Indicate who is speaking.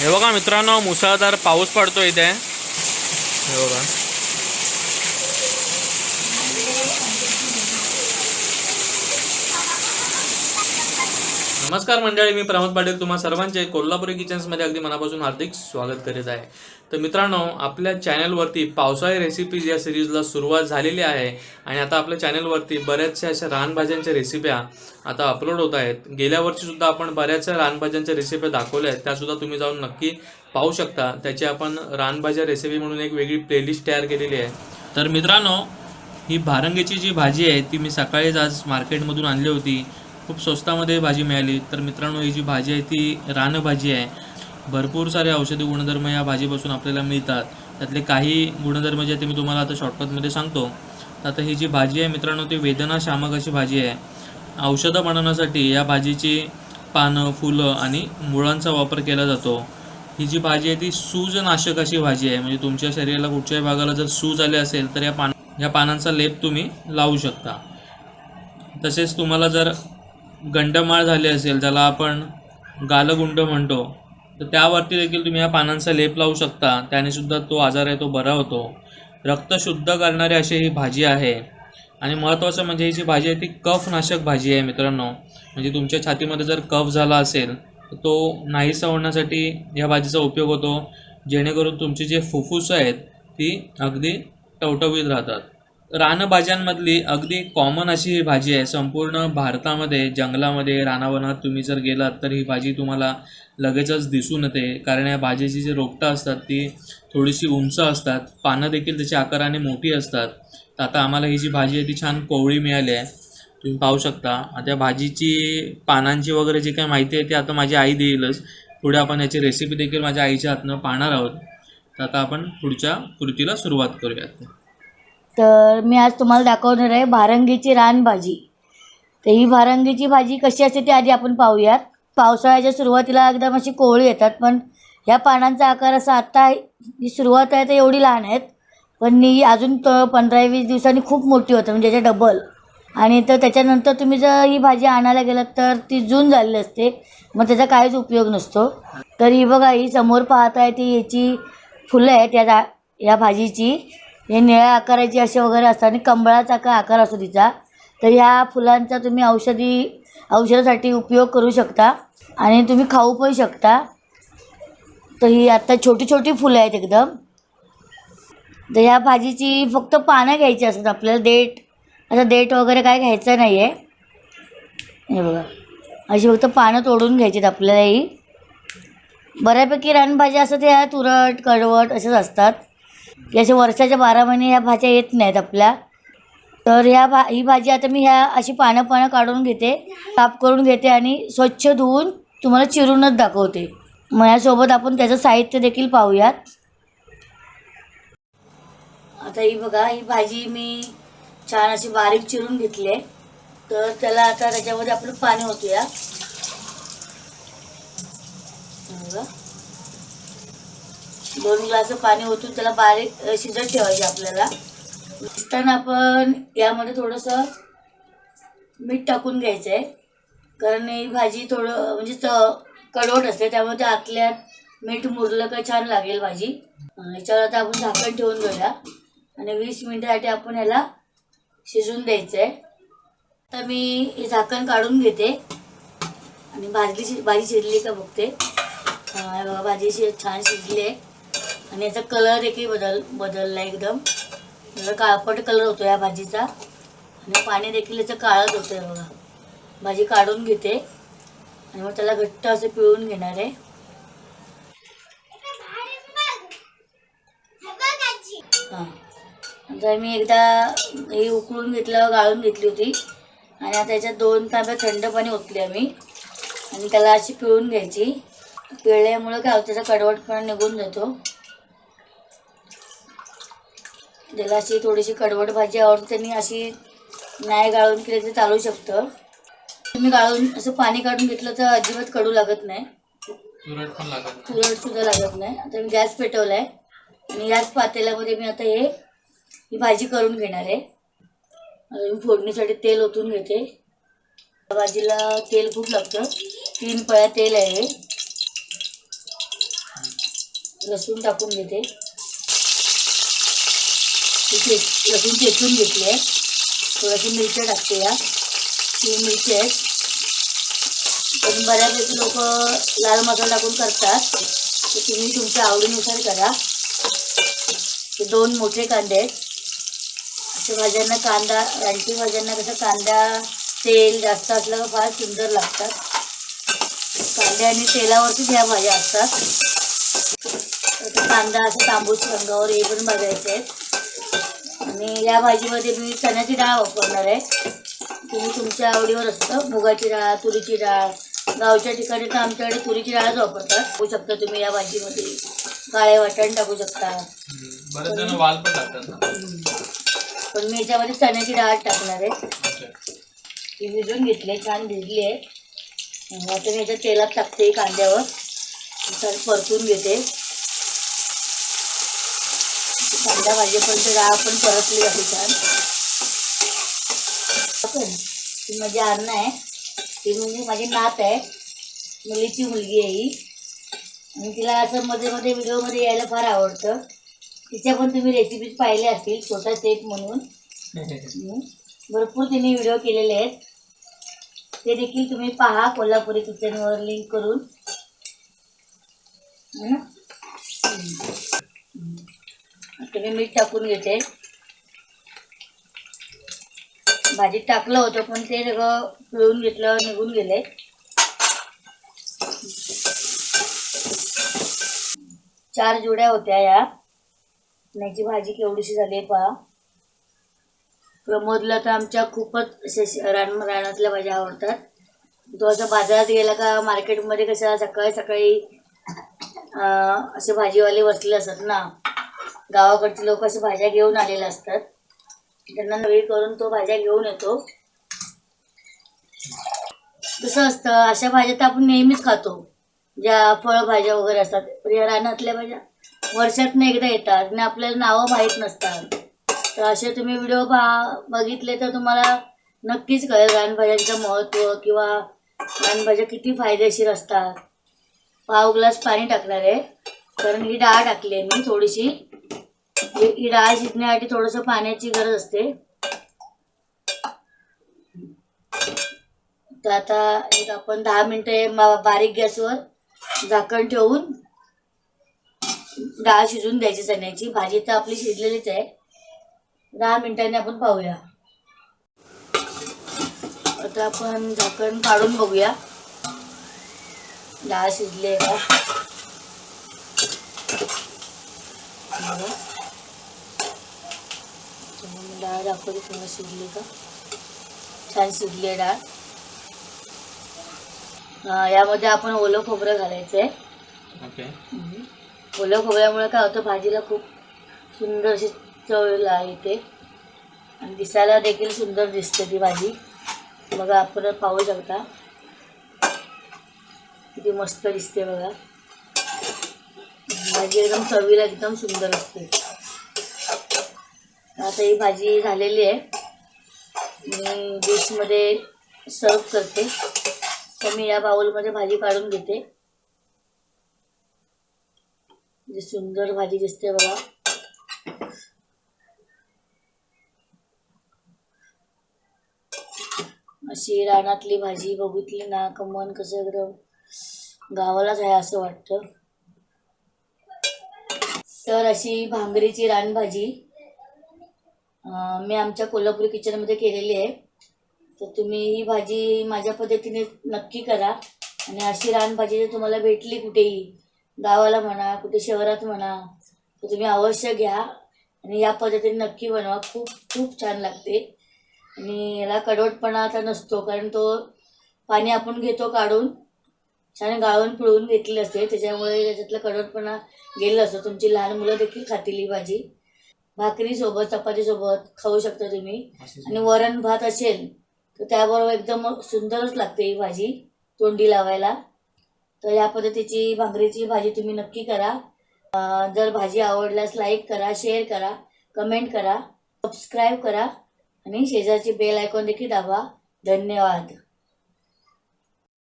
Speaker 1: हे बघा मित्रांनो मुसळधार पाऊस पडतो इथे. हे बघा. नमस्कार मंडळी मी प्रमोद पाटील. तुम्हा सर्वांचे कोल्हापुरी किचन्समध्ये अगदी मनापासून हार्दिक स्वागत करीत आहे. तर मित्रांनो आपल्या चॅनलवरती पावसाळी रेसिपीज या सिरीजला सुरुवात झालेली आहे आणि आता आपल्या चॅनलवरती बऱ्याचशा अशा रानभाज्यांच्या रेसिप्या आता अपलोड होत आहेत. गेल्या वर्षीसुद्धा आपण बऱ्याचशा रानभाज्यांच्या रेसिप्या दाखवल्या आहेत. त्यासुद्धा तुम्ही जाऊन नक्की पाहू शकता. त्याची आपण रानभाज्या रेसिपी म्हणून एक वेगळी प्लेलिस्ट तयार केलेली आहे. तर मित्रांनो ही भारंगीची जी भाजी आहे ती मी सकाळीच आज मार्केटमधून आणली होती. खूप स्वस्तामध्ये भाजी मिळाली. तर मित्रांनो ही जी भाजी आहे ती रानभाजी आहे. भरपूर सारे औषधी गुणधर्म या भाजीपासून आपल्याला मिळतात. त्यातले काही गुणधर्म जे ते मी तुम्हाला आता शॉर्टकटमध्ये सांगतो. आता ही जी भाजी आहे मित्रांनो ती वेदना शामक अशी भाजी आहे. औषधं बनवण्यासाठी या भाजीची पानं फुलं आणि मुळांचा वापर केला जातो. ही जी भाजी आहे ती सूजनाशक अशी भाजी आहे. म्हणजे तुमच्या शरीराला कुठच्याही भागाला जर सूज आले असेल तर या पान या पानांचा लेप तुम्ही लावू शकता. तसेच तुम्हाला जर गंडमाळ झाली असेल ज्याला आपण गालगुंड म्हणतो तर त्यावरती देखील तुम्ही या पानांचा लेप लावू शकता. त्यानेसुद्धा तो आजार आहे तो बरा होतो. रक्त शुद्ध करणारी अशी ही भाजी आहे. आणि महत्त्वाचं म्हणजे ही जी भाजी आहे ती कफनाशक भाजी आहे मित्रांनो. म्हणजे तुमच्या छातीमध्ये जर कफ झाला असेल तर तो नाहीसा होण्यासाठी या भाजीचा उपयोग होतो. जेणेकरून तुमची जे फुफ्फुसं आहेत ती अगदी टवटवीत राहतात. रानभाज्यांमधली अगदी कॉमन अशी ही भाजी आहे. संपूर्ण भारतामध्ये जंगलामध्ये रानावनात तुम्ही जर गेलात तर ही भाजी तुम्हाला लगेचच दिसून येते. कारण या भाजीची जी रोपटं असतात ती थोडीशी उंच असतात. पानं देखील त्याच्या आकाराने मोठी असतात. तर आता आम्हाला ही जी भाजी आहे ती छान कोवळी मिळाली आहे. तुम्ही पाहू शकता. आता भाजीची पानांची वगैरे जी काही माहिती आहे ती आता माझी आई देईलच. पुढे आपण याची रेसिपी देखील माझ्या आईच्या हातनं पाहणार आहोत. तर आता आपण पुढच्या कृतीला सुरुवात करूयात.
Speaker 2: तर मी आज तुम्हाला दाखवणार आहे भारंगीची रानभाजी. तर ही भारंगीची भाजी कशी असते ती आधी आपण पाहूयात. पावसाळ्याच्या सुरुवातीला एकदम अशी कोवळी येतात पण ह्या पानांचा आकार असा आत्ता ही सुरुवात आहे तर एवढी लहान आहेत. पण ही अजून त पंधरा वीस दिवसांनी खूप मोठी होतं म्हणजे त्याच्या डबल आणि तर त्याच्यानंतर तुम्ही जर ही भाजी आणायला गेलात तर ती जून झालेली असते मग त्याचा काहीच उपयोग नसतो. तर ही बघा ही समोर पाहत आहे ती याची फुलं आहेत या जा या भाजीची. हे निळ्या आकाराची असे वगैरे असतात आणि कंबळाचा का आकार असतो तिचा तर ह्या फुलांचा तुम्ही औषधी औषधासाठी उपयोग करू शकता आणि तुम्ही खाऊ पण शकता. तर ही आत्ता छोटी छोटी फुलं आहेत एकदम. तर ह्या भाजीची फक्त पानं घ्यायची असतात आपल्याला देठ. असं देठ वगैरे काय घ्यायचं नाही आहे हे बघा अशी फक्त पानं तोडून घ्यायची आहेत आपल्याला ही. बऱ्यापैकी रानभाज्या असतात ह्या तुरट कडवट असंच असतात. असे वर्षाच्या बारा महिने ह्या भाज्या येत नाहीत आपल्या. तर ह्या भा ही भाजी आता मी ह्या अशी पानं पानं काढून घेते काप करून घेते आणि स्वच्छ धुवून तुम्हाला चिरूनच दाखवते. मग यासोबत आपण त्याचं साहित्य देखील पाहूयात. आता ही बघा ही भाजी मी छान अशी बारीक चिरून घेतली आहे. तर त्याला आता त्याच्यामध्ये आपलं पाणी ओतूया. बघा. दोन ग्लास पाणी ओतून त्याला बारीक शिजत ठेवायचे आपल्याला. शिजताना आपण यामध्ये थोडंसं मीठ टाकून घ्यायचं आहे कारण ही भाजी थोडं म्हणजे च कडवट असते त्यामुळे त्या आतल्यात मीठ मुरलं का छान लागेल भाजी. याच्यावर आता आपण झाकण ठेवून घेऊया. आणि वीस मिनिटासाठी आपण ह्याला शिजून द्यायचं आहे आता मी हे झाकण काढून घेते. आणि भाजली भाजी शिजली का बघते. हा, बघा भाजी शि छान शिजली आहे. आणि याचा कलर देखील बदल बदलला आहे एकदम काळपट कलर होतो या भाजीचा. आणि पाणी देखील याचं काळच होतं आहे बघा. भाजी काढून घेते. आणि मग त्याला घट्ट असं पिळून घेणार आहे. हां. आता मी एकदा ही उकळून घेतलं गाळून घेतली होती. आणि आता याच्यात दोन तांब्या थंड पाणी ओतले आम्ही आणि त्याला अशी पिळून घ्यायची. पिळल्यामुळं काय होतं त्याचा कडवटपणा निघून जातो. त्याला अशी थोडीशी कडवट भाजी आवडते त्यांनी अशी नाही गाळून केली तर चालू शकतं. तुम्ही गाळून असं पाणी काढून घेतलं तर अजिबात कडू लागत नाही.
Speaker 1: तुरट
Speaker 2: सुद्धा लागत नाही. आता मी गॅस पेटवलाय. आणि याच पातेल्यामध्ये मी आता हे ही भाजी करून घेणार आहे. मी फोडणीसाठी तेल ओतून घेते. भाजीला तेल खूप लागतं. तीन पळ्या तेल आहे. लसूण टाकून घेते. इथे चे- लसूण चेचून घेतली. आहे थोड्याशी मिरच्या टाकते या तीन मिरची आहेत. पण बऱ्यापैकी लोक लाल मसाला टाकून करतात. तर तुम्ही तुमच्या आवडीनुसार करा. ते दोन मोठे कांदे आहेत. अशा भाज्यांना कांदा रानटी भाज्यांना कसं कांदा तेल जास्त असलं का फार सुंदर लागतात. कांदे आणि तेलावरतीच ह्या भाज्या असतात. कांदा असं तांबूस रंगावर हे पण बघायचे आहेत. आणि या भाजीमध्ये मी चण्याची डाळ वापरणार आहे. तुम्ही तुमच्या आवडीवर असतं. मुगाची डाळ तुरीची डाळ गावच्या ठिकाणी तर आमच्याकडे तुरीची डाळच वापरतात. टाकू शकता तुम्ही या भाजीमध्ये काळे वाटण टाकू शकता.
Speaker 1: बरेच जण वाल पण टाकतात ना.
Speaker 2: पण मी याच्यामध्ये चण्याची डाळ टाकणार आहे. ही भिजून घेतली आहे छान भिजली आहे. आता मी याच्या तेलात टाकते कांद्यावर. परतून घेते. कांदा भाजीपर्यंत डाळ पण परतली आहे छान. ती माझी अन्न आहे. ती म्हणजे माझी नात आहे. मुलीची मुलगी आहे ही. आणि तिला असं मध्ये मध्ये व्हिडिओमध्ये यायला फार आवडतं. तिच्या पण तुम्ही रेसिपीज पाहिल्या असतील छोटा शेफ म्हणून. भरपूर तिने व्हिडिओ केलेले आहेत. ते देखील तुम्ही पहा कोल्हापुरी किचनवर लिंक करून. है ना? आता मी मीठ टाकून घेते. भाजीत टाकलं होतं पण ते सगळं पिळून घेतलं निघून गेले. चार जुड्या होत्या या. याची भाजी केवढीशी झाली आहे पहा. प्रमोदला तर आमच्या खूपच असे श- रान रानातल्या भाज्या आवडतात. तो असं बाजारात गेला का मार्केटमध्ये कसं सकाळी सकाळी असे भाजीवाले बसले असतात ना. गावाकडचे लोक असे भाज्या घेऊन आलेले असतात. त्यांना नवी करून तो भाज्या घेऊन येतो. तसं असतं अशा भाज्या तर आपण नेहमीच खातो. ज्या फळभाज्या वगैरे असतात. या रानातल्या भाज्या वर्षातनं एकदा येतात. आणि आपल्याला नावं माहीत नसतात. तर असे तुम्ही व्हिडिओ पा बघितले तर तुम्हाला नक्कीच कळेल रानभाज्यांचं महत्त्व किंवा रानभाज्या किती फायदेशीर असतात. पाव ग्लास पाणी टाकणार आहे. कारण ही डाळ टाकली आहे मी थोडीशी. ही ही डाळ शिजण्यासाठी थोडंसं पाण्याची गरज असते. तर आता एक आपण दहा मिनटे बारीक गॅसवर झाकण ठेवून डाळ शिजून द्यायची चण्याची. भाजी तर आपली शिजलेलीच आहे. दहा मिनिटांनी आपण पाहूया. आता आपण झाकण काढून बघूया. डाळ शिजली आहे का? मी डाळ दाखवली तुम्हाला शिजली का? छान शिजली आहे डाळ. यामध्ये आपण ओलं खोबरं घालायचं आहे
Speaker 1: ओके
Speaker 2: ओल्या खोबऱ्यामुळे काय होतं भाजीला खूप सुंदर अशी चव येते आणि दिसायला देखील सुंदर दिसते ती भाजी. बघा आपण पाहू शकता. किती मस्त दिसते बघा. भाजी एकदम चवीला एकदम सुंदर असते. आता ही भाजी झालेली आहे. मी डिशमध्ये सर्व करते. तर मी या बाउलमध्ये भाजी काढून घेते. जी सुंदर भाजी दिसते बघा. अशी रानातली भाजी बघितली ना का मन कसं एकदम गावालाच आहे असं वाटतं. तर अशी भांगरीची रानभाजी मी आमच्या कोल्हापुरी किचनमध्ये केलेली आहे. तर तुम्ही ही भाजी माझ्या पद्धतीने नक्की करा. आणि अशी रानभाजी जर तुम्हाला भेटली कुठेही गावाला म्हणा कुठे शहरात म्हणा तर तुम्ही अवश्य घ्या. आणि या पद्धतीने नक्की बनवा. खूप खूप छान लागते. आणि याला कडवटपणा आता नसतो कारण तो पाणी आपण घेतो काढून छान गाळून पिळून घेतली असते. त्याच्यामुळे त्याच्यातला कडवटपणा गेलेला असतो. तुमची लहान मुलं देखील खातील ही भाजी. भाकरीसोबत चपातीसोबत खाऊ शकता तुम्ही. आणि वरण भात असेल तर त्याबरोबर एकदम सुंदरच लागते ही भाजी तोंडी लावायला. तर या पद्धतीची भाकरीची भाजी तुम्ही नक्की करा. जर भाजी आवडल्यास लाईक करा शेअर करा कमेंट करा सबस्क्राईब करा आणि शेजारची बेल आयकॉन देखील दाबा. धन्यवाद.